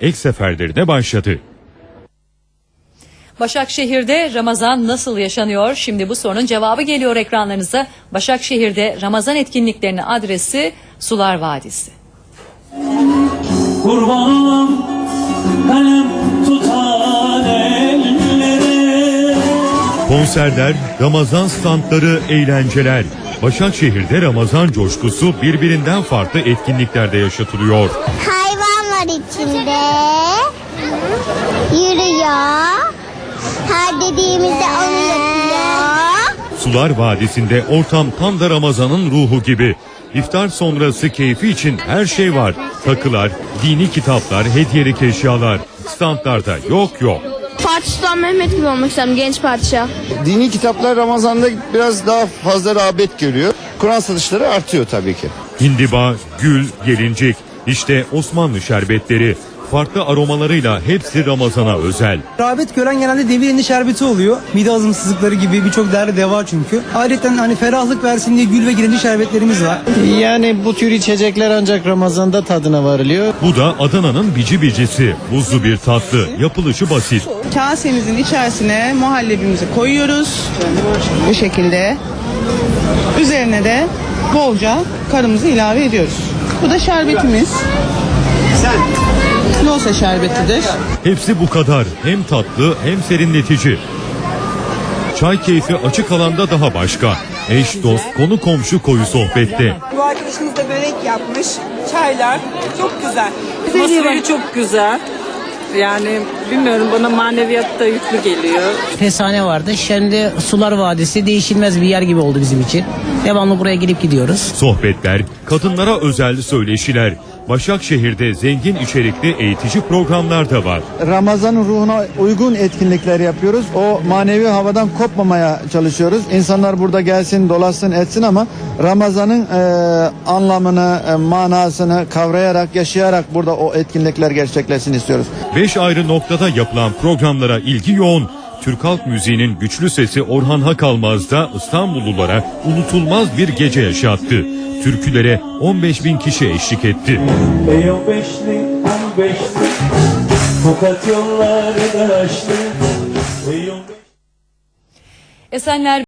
ek seferlerine başladı. Başakşehir'de Ramazan nasıl yaşanıyor? Şimdi bu sorunun cevabı geliyor ekranlarınıza. Başakşehir'de Ramazan etkinliklerinin adresi Sular Vadisi. Kurbanım kalem tutan ellere Konserler, Ramazan standları, eğlenceler. Başakşehir'de Ramazan coşkusu birbirinden farklı etkinliklerde yaşatılıyor. Var içinde. Yürüyor. Her dediğimizde onu yapıyor. Sular Vadisi'nde ortam tam da Ramazan'ın ruhu gibi. İftar sonrası keyfi için her şey var. Takılar, dini kitaplar, hediyelik eşyalar. Standlarda yok yok. Fatih Sultan Mehmet gibi olmak istedim genç padişah. Dini kitaplar Ramazan'da biraz daha fazla rağbet görüyor. Kur'an satışları artıyor tabii ki. Hindiba, gül, gelincik. İşte Osmanlı şerbetleri. Farklı aromalarıyla hepsi Ramazan'a özel. Rağbet gören genelde devirendi şerbeti oluyor. Mide azımsızlıkları gibi birçok değerli deva çünkü. Ayrıca hani ferahlık versin diye gül ve girinci şerbetlerimiz var. Yani bu tür içecekler ancak Ramazan'da tadına varılıyor. Bu da Adana'nın bici bicisi. Buzlu bir tatlı. Yapılışı basit. Kasemizin içerisine muhallebimizi koyuyoruz. Bu şekilde. Üzerine de bolca karımızı ilave ediyoruz. Bu da şerbetimiz. Losa şerbetidir. Hepsi bu kadar. Hem tatlı hem serinletici. Çay keyfi açık alanda daha başka. Eş, dost, konu komşu koyu sohbette. Bu arkadaşımız da börek yapmış. Çaylar çok güzel. Atmosferi çok güzel. Yani bilmiyorum bana maneviyat da yüklü geliyor. Fesane vardı. Şimdi Sular Vadisi değişilmez bir yer gibi oldu bizim için. Devamlı buraya gelip gidiyoruz. Sohbetler, kadınlara özel söyleşiler. Başakşehir'de zengin içerikli eğitici programlar da var. Ramazan'ın ruhuna uygun etkinlikler yapıyoruz. O manevi havadan kopmamaya çalışıyoruz. İnsanlar burada gelsin, dolaşsın, etsin ama Ramazan'ın e, anlamını, e, manasını kavrayarak, yaşayarak burada o etkinlikler gerçekleşsin istiyoruz. Beş ayrı noktada yapılan programlara ilgi yoğun. Türk halk müziğinin güçlü sesi Orhan Hakalmaz da İstanbullulara unutulmaz bir gece yaşattı. Türkülere 15 bin kişi eşlik etti. Ey on beşli on beşli Tokat yolları da açtı Ey on beşli Esenler